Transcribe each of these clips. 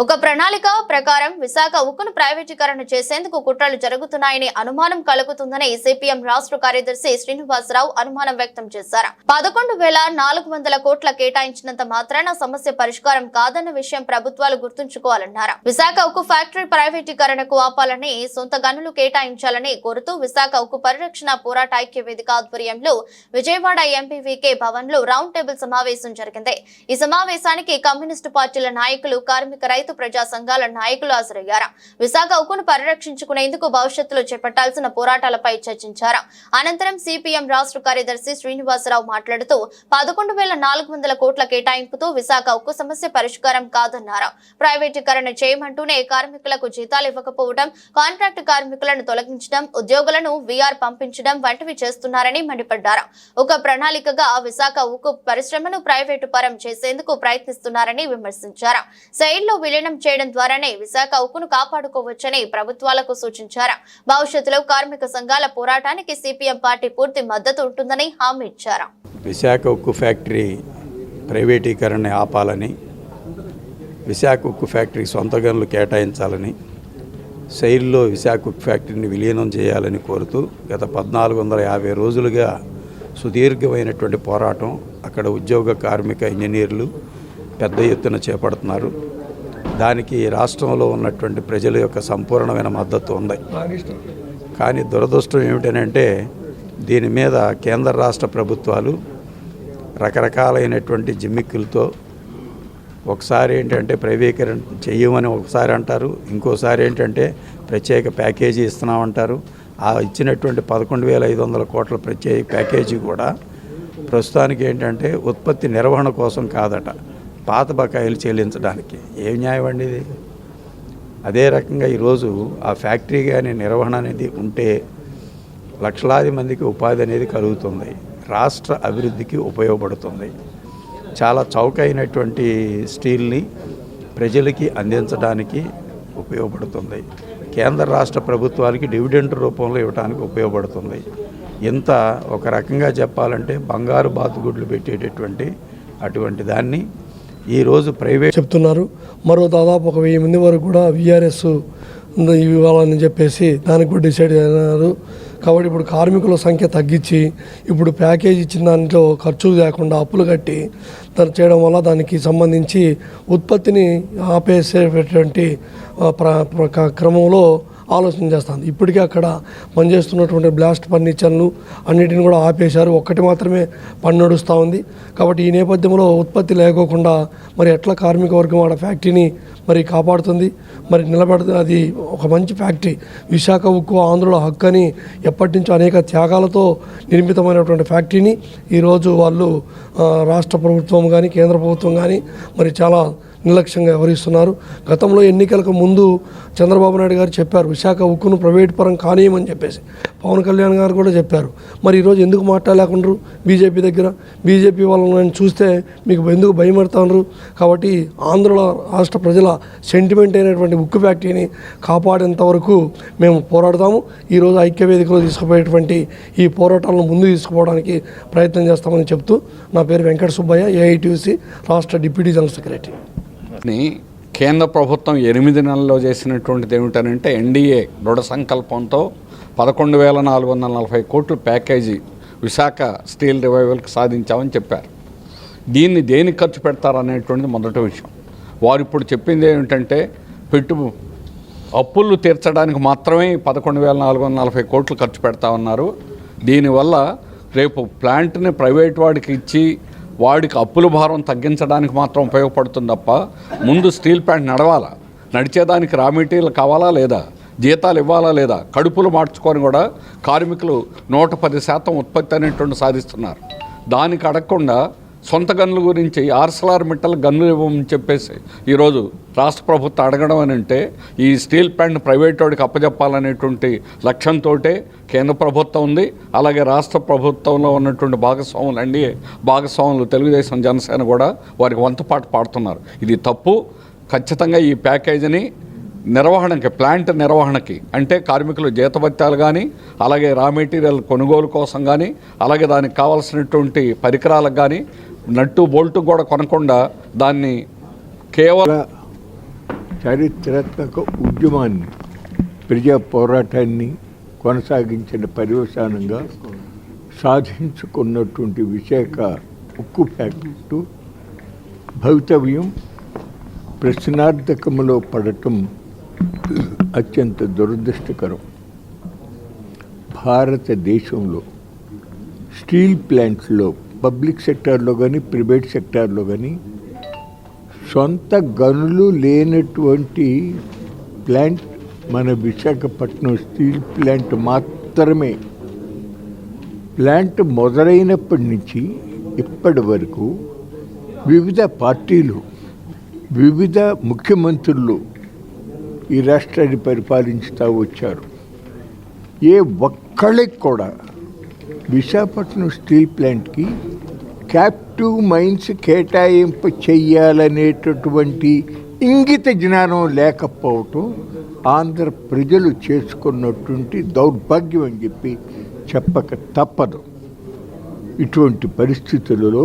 ఒక ప్రణాళిక ప్రకారం విశాఖ ఉక్కును ప్రైవేటీకరణ చేసేందుకు కుట్రలు జరుగుతున్నాయని అనుమానం కలుగుతుందని సిపిఎం రాష్ట్ర కార్యదర్శి శ్రీనివాసరావు అనుమానం వ్యక్తం చేశారు. పదకొండు వేల నాలుగు వందల కోట్ల కేటాయించినంత మాత్రాన సమస్య పరిష్కారం కాదన్న విషయం ప్రభుత్వాలు గుర్తుంచుకోవాలన్నారు. విశాఖ ఉక్కు ఫ్యాక్టరీ ప్రైవేటీకరణకు ఆపాలని సొంత గనులు కేటాయించాలని కోరుతూ విశాఖ ఉక్కు పరిరక్షణ పోరాట ఐక్య వేదిక ఆధ్వర్యంలో విజయవాడ ఎంపీవీకే భవన్లో రౌండ్ టేబుల్ సమావేశం జరిగింది. ఈ సమావేశానికి కమ్యూనిస్టు పార్టీల నాయకులు కార్మిక రైతు ప్రజా సంఘాల నాయకులు హాజరయ్యారు? విశాఖ ఉక్కును పరిరక్షించుకునేందుకు భవిష్యత్తులో చేపట్టాల్సిన పోరాటాలపై చర్చించారు? అనంతరం సిపిఎం రాష్ట్ర కార్యదర్శి శ్రీనివాసరావు మాట్లాడుతూ పదకొండు వేల నాలుగు వందల కోట్ల కేటాయింపుతో విశాఖ ఉక్కు సమస్య పరిష్కారం కాదన్నారు? ప్రైవేటీకరణ చేయమంటూనే కార్మికులకు జీతాలు ఇవ్వకపోవడం కాంట్రాక్ట్ కార్మికులను తొలగించడం ఉద్యోగులను వీఆర్ పంపించడం వంటివి చేస్తున్నారని మండిపడ్డారు? ఒక ప్రణాళికగా విశాఖ ఉక్కు పరిశ్రమను ప్రైవేటు పరం చేసేందుకు ప్రయత్నిస్తున్నారని విమర్శించారు? శైలిలో విలీనం చేయడం ద్వారానే విశాఖ ఉక్కును కాపాడుకోవచ్చని ప్రభుత్వాలకు సూచించారు. భవిష్యత్తులో కార్మిక సంఘాల పోరాటానికి సిపిఎం పార్టీ పూర్తి మద్దతు ఉంటుందని హామీ ఇచ్చారు. విశాఖ ఉక్కు ఫ్యాక్టరీ ప్రైవేటీకరణ ఆపాలని విశాఖ ఉక్కు ఫ్యాక్టరీ సొంత గనులు కేటాయించాలని శైలిలో విశాఖ ఉక్కు ఫ్యాక్టరీని విలీనం చేయాలని కోరుతూ గత పద్నాలుగు వందల యాభై రోజులుగా సుదీర్ఘమైనటువంటి పోరాటం. అక్కడ ఉద్యోగ కార్మిక ఇంజనీర్లు పెద్ద ఎత్తున చేపడుతున్నారు. దానికి రాష్ట్రంలో ఉన్నటువంటి ప్రజల యొక్క సంపూర్ణమైన మద్దతు ఉంది. కానీ దురదృష్టం ఏమిటనంటే దీని మీద కేంద్ర రాష్ట్ర ప్రభుత్వాలు రకరకాలైనటువంటి జిమ్మిక్కులతో ఒకసారి ఏంటంటే ప్రైవేకరణ చెయ్యమని ఒకసారి అంటారు ఇంకోసారి ఏంటంటే ప్రత్యేక ప్యాకేజీ ఇస్తున్నామంటారు. ఆ ఇచ్చినటువంటి పదకొండు వేల ఐదు వందల కోట్ల ప్రత్యేక ప్యాకేజీ కూడా ప్రస్తుతానికి ఏంటంటే ఉత్పత్తి నిర్వహణ కోసం కాదట. పాత బకాయిలు చెల్లించడానికి ఏం న్యాయం అండి ఇది? అదే రకంగా ఈరోజు ఆ ఫ్యాక్టరీ కానీ నిర్వహణ అనేది ఉంటే లక్షలాది మందికి ఉపాధి అనేది కలుగుతుంది. రాష్ట్ర అభివృద్ధికి ఉపయోగపడుతుంది. చాలా చౌకైనటువంటి స్టీల్ని ప్రజలకి అందించడానికి ఉపయోగపడుతుంది. కేంద్ర రాష్ట్ర ప్రభుత్వాలకి డివిడెండ్ రూపంలో ఇవ్వడానికి ఉపయోగపడుతుంది. ఇంత ఒక రకంగా చెప్పాలంటే బంగారు బాతుగుడ్లు పెట్టేటటువంటి అటువంటి దాన్ని ఈరోజు ప్రైవేట్ చెప్తున్నారు. మరో దాదాపు ఒక వెయ్యి మంది వరకు కూడా విఆర్ఎస్ ఇవ్వాలని చెప్పేసి దానికి కూడా డిసైడ్ అయినారు. కాబట్టి ఇప్పుడు కార్మికుల సంఖ్య తగ్గించి ఇప్పుడు ప్యాకేజ్ ఇచ్చిన దాంట్లో ఖర్చు లేకుండా అప్పులు కట్టి దాన్ని చేయడం వల్ల దానికి సంబంధించి ఉత్పత్తిని ఆపేసేటువంటి ప్ర- క్రమంలో ఆలోచన చేస్తుంది. ఇప్పటికే అక్కడ పనిచేస్తున్నటువంటి బ్లాస్ట్ ఫర్నిచర్లు అన్నిటిని కూడా ఆపేశారు. ఒక్కటి మాత్రమే పని నడుస్తూ ఉంది. కాబట్టి ఈ నేపథ్యంలో ఉత్పత్తి లేకోకుండా మరి ఎట్లా కార్మిక వర్గం ఆడ ఫ్యాక్టరీని మరి కాపాడుతుంది? మరి నిలబెడుతుంది అది ఒక మంచి ఫ్యాక్టరీ. విశాఖ ఉక్కు ఆంధ్రుల హక్కు అని ఎప్పటి నుంచో అనేక త్యాగాలతో నిర్మితమైనటువంటి ఫ్యాక్టరీని ఈరోజు వాళ్ళు రాష్ట్ర ప్రభుత్వం కానీ కేంద్ర ప్రభుత్వం కానీ మరి చాలా నిర్లక్ష్యంగా వ్యవహరిస్తున్నారు. గతంలో ఎన్నికలకు ముందు చంద్రబాబు నాయుడు గారు చెప్పారు విశాఖ ఉక్కును ప్రైవేట్ పరం కానీయమని చెప్పేసి. పవన్ కళ్యాణ్ గారు కూడా చెప్పారు. మరి ఈరోజు ఎందుకు మాట్లాడలేకుండ్రు బీజేపీ దగ్గర? బీజేపీ వాళ్ళని చూస్తే మీకు ఎందుకు భయపడతాండ్రు కాబట్టి ఆంధ్రలో రాష్ట్ర ప్రజల సెంటిమెంట్ అయినటువంటి ఉక్కు ఫ్యాక్టరీని కాపాడేంత వరకు మేము పోరాడతాము. ఈరోజు ఐక్యవేదికలో తీసుకుపోయేటువంటి ఈ పోరాటాలను ముందు తీసుకుపోవడానికి ప్రయత్నం చేస్తామని చెప్తూ నా పేరు వెంకట సుబ్బయ్య ఏఐటీసీ రాష్ట్ర డిప్యూటీ జనరల్ సెక్రటరీ. ని కేంద్ర ప్రభుత్వం ఎనిమిది నెలల్లో చేసినటువంటిది ఏమిటనంటే ఎన్డీఏ దృఢ సంకల్పంతో పదకొండు వేల నాలుగు వందల నలభై కోట్ల ప్యాకేజీ విశాఖ స్టీల్ రివైవల్కి సాధించామని చెప్పారు. దీన్ని దేనికి ఖర్చు పెడతారనేటువంటిది మొదటి విషయం. వారు ఇప్పుడు చెప్పింది ఏమిటంటే పెట్టు అప్పులు తీర్చడానికి మాత్రమే పదకొండు వేల నాలుగు వందల నలభై కోట్లు ఖర్చు పెడతా ఉన్నారు. దీనివల్ల రేపు ప్లాంట్ని ప్రైవేట్ వాడికి ఇచ్చి వాడికి అప్పుల భారం తగ్గించడానికి మాత్రం ఉపయోగపడుతుంది తప్ప ముందు స్టీల్ ప్లాంట్ నడవాలా? నడిచేదానికి రా మెటీరియల్ కావాలా లేదా? జీతాలు ఇవ్వాలా లేదా? కడుపులు మార్చుకొని కూడా కార్మికులు నూట పది శాతం ఉత్పత్తి అనేటువంటి సాధిస్తున్నారు. దానికి అడగకుండా సొంత గన్నుల గురించి ఆర్సలార్ మిట్టల గన్నులు ఇవ్వమని చెప్పేసి ఈరోజు రాష్ట్ర ప్రభుత్వం అడగడం అని అంటే ఈ స్టీల్ ప్లాంట్ ప్రైవేట్ వాడికి అప్పజెప్పాలనేటువంటి లక్ష్యంతో కేంద్ర ప్రభుత్వం ఉంది. అలాగే రాష్ట్ర ప్రభుత్వంలో ఉన్నటువంటి భాగస్వాములు ఎన్డీఏ భాగస్వాములు తెలుగుదేశం జనసేన కూడా వారికి వంతపాటు పాడుతున్నారు. ఇది తప్పు. ఖచ్చితంగా ఈ ప్యాకేజీని నిర్వహణకి ప్లాంట్ నిర్వహణకి అంటే కార్మికులు జీతభత్యాలు కానీ అలాగే రా మెటీరియల్ కొనుగోలు కోసం కానీ అలాగే దానికి కావాల్సినటువంటి పరికరాలకు కానీ నట్టు బోల్టు కూడా కొనకుండా దాన్ని కేవలం చారిత్రాత్మక ఉద్యమాన్ని ప్రజా పోరాటాన్ని కొనసాగించిన పర్యవసానంగా సాధించుకున్నటువంటి విశాఖ ఉక్కు ఫ్యాక్టరీ భవితవ్యం ప్రశ్నార్థకములో పడటం అత్యంత దురదృష్టకరం. భారతదేశంలో స్టీల్ ప్లాంట్స్లో పబ్లిక్ సెక్టార్లో కానీ ప్రైవేట్ సెక్టార్లో కానీ సొంత గనులు లేనటువంటి ప్లాంట్ మన విశాఖపట్నం స్టీల్ ప్లాంట్ మాత్రమే. ప్లాంట్ మొదలైనప్పటి నుంచి ఇప్పటి వరకు వివిధ పార్టీలు వివిధ ముఖ్యమంత్రులు ఈ రాష్ట్రాన్ని పరిపాలించుతూ వచ్చారు. ఏ ఒక్కళ్ళకి కూడా విశాఖపట్నం స్టీల్ ప్లాంట్కి క్యాప్టివ్ మైన్స్ కేటాయింపు చెయ్యాలనేటటువంటి ఇంగిత జ్ఞానం లేకపోవటం ఆంధ్ర ప్రజలు చేసుకున్నటువంటి దౌర్భాగ్యం అని చెప్పి చెప్పక తప్పదు. ఇటువంటి పరిస్థితులలో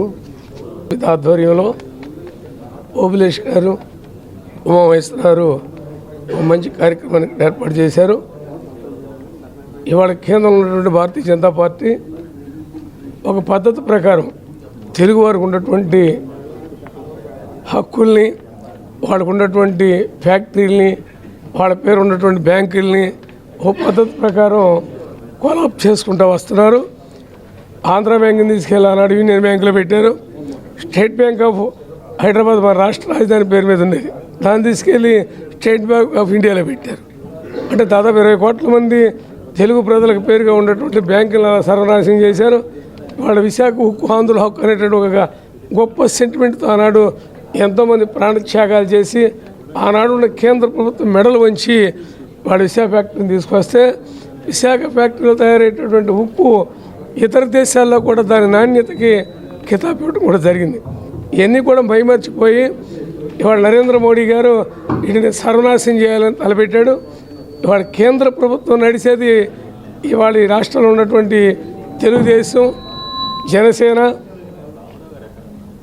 ఆధ్వర్యంలో ఓబులేష్ గారు ఉమామహేశ్వర గారు మంచి కార్యక్రమాన్ని ఏర్పాటు చేశారు. ఇవాళ కేంద్రంలో ఉన్నటువంటి భారతీయ జనతా పార్టీ ఒక పద్ధతి ప్రకారం తెలుగు వారికి ఉన్నటువంటి హక్కుల్ని వాళ్ళకు ఉన్నటువంటి ఫ్యాక్టరీల్ని వాళ్ళ పేరు ఉన్నటువంటి బ్యాంకుల్ని ఓ పద్ధతి ప్రకారం కొలాప్ చేసుకుంటూ వస్తున్నారు. ఆంధ్ర బ్యాంక్ని తీసుకెళ్ళి ఆనాడు యూనియన్ బ్యాంకులో పెట్టారు స్టేట్ బ్యాంక్ ఆఫ్ హైదరాబాద్ మన రాష్ట్ర రాజధాని పేరు మీద ఉండేది. దాన్ని తీసుకెళ్ళి స్టేట్ బ్యాంక్ ఆఫ్ ఇండియాలో పెట్టారు. అంటే దాదాపు ఇరవై కోట్ల మంది తెలుగు ప్రజలకు పేరుగా ఉన్నటువంటి బ్యాంకులను సర్వనాశనం చేశారు. వాళ్ళ విశాఖ ఉక్కు ఆంధ్రుల హక్కు అనేటువంటి ఒక గొప్ప సెంటిమెంట్తో ఆనాడు ఎంతోమంది ప్రాణత్యాగాలు చేసి ఆనాడు ఉన్న కేంద్ర ప్రభుత్వం మెడలు వంచి వాడు విశాఖ ఫ్యాక్టరీని తీసుకొస్తే విశాఖ ఫ్యాక్టరీలో తయారయ్యేటటువంటి ఉప్పు ఇతర దేశాల్లో కూడా దాని నాణ్యతకి కితాబ్ ఇవ్వడం కూడా జరిగింది. ఇవన్నీ కూడా భయమర్చిపోయి ఇవాళ నరేంద్ర మోడీ గారు వీటిని సర్వనాశనం చేయాలని తలపెట్టాడు. ఇవాళ కేంద్ర ప్రభుత్వం నడిచేది ఇవాళ ఈ రాష్ట్రంలో ఉన్నటువంటి తెలుగుదేశం జనసేన